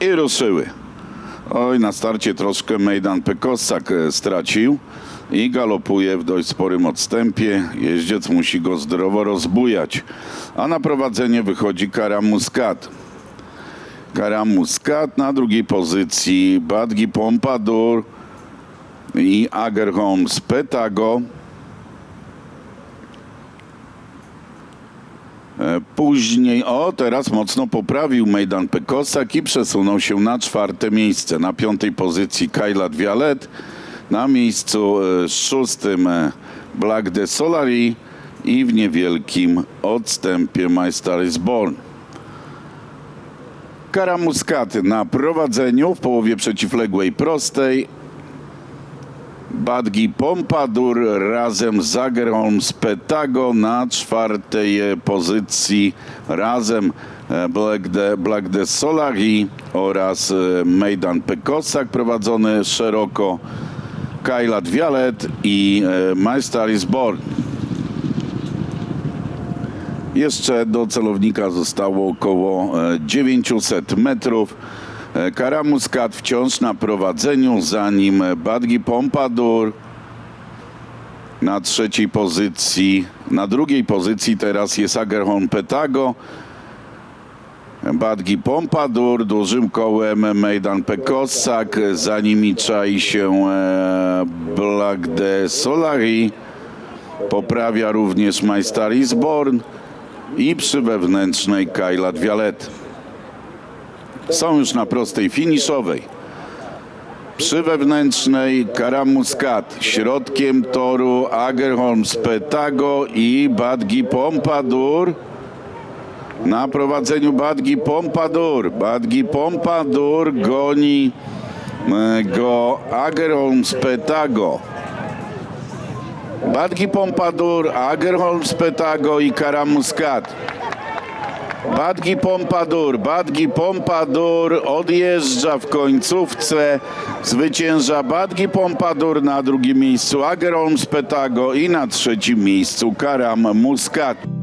i ruszyły. Oj, na starcie troszkę Mejdan Pekossak e, stracił i galopuje w dość sporym odstępie. Jeździec musi go zdrowo rozbujać. A na prowadzenie wychodzi Kara Muscat. Kara Muscat na drugiej pozycji Badgi Pompadour i Agerholms Petago. Później, o teraz mocno poprawił Mejdan Pekosak i przesunął się na czwarte miejsce. Na piątej pozycji Kajlat Vialet, na miejscu e, szóstym e, Black de Solari i w niewielkim odstępie My Star is Born. Kara Muskaty na prowadzeniu w połowie przeciwległej prostej. Badgi Pompadour razem z Zagerholms Petago na czwartej pozycji razem e, Black de, Black de Solari oraz e, Mejdan Pekosak prowadzony szeroko Kajlat Vialet i e, My Star is Born. Jeszcze do celownika zostało około e, 900 metrów. E, Kara Muscat wciąż na prowadzeniu, za nim Badgi Pompadour na trzeciej pozycji. Na drugiej pozycji teraz jest Agerholm Petago. Badgi Pompadour, dużym kołem Mejdan Pekossak, za nimi czai się e, Black de Solari. Poprawia również My Star is Born i przy wewnętrznej Kajlat Violet. Są już na prostej finiszowej. Przy wewnętrznej Karamuskat, środkiem toru Agerholms Petago i Badgi Pompadour. Na prowadzeniu Badgi Pompadour. Badgi Pompadour goni e, go Agerholms Petago. Badgi Pompadour, Agerholms Petago i Karamuskat. Badgi Pompadour, Badgi Pompadour odjeżdża w końcówce. Zwycięża Badgi Pompadour na drugim miejscu Agerholms Petago i na trzecim miejscu Karam Muscat.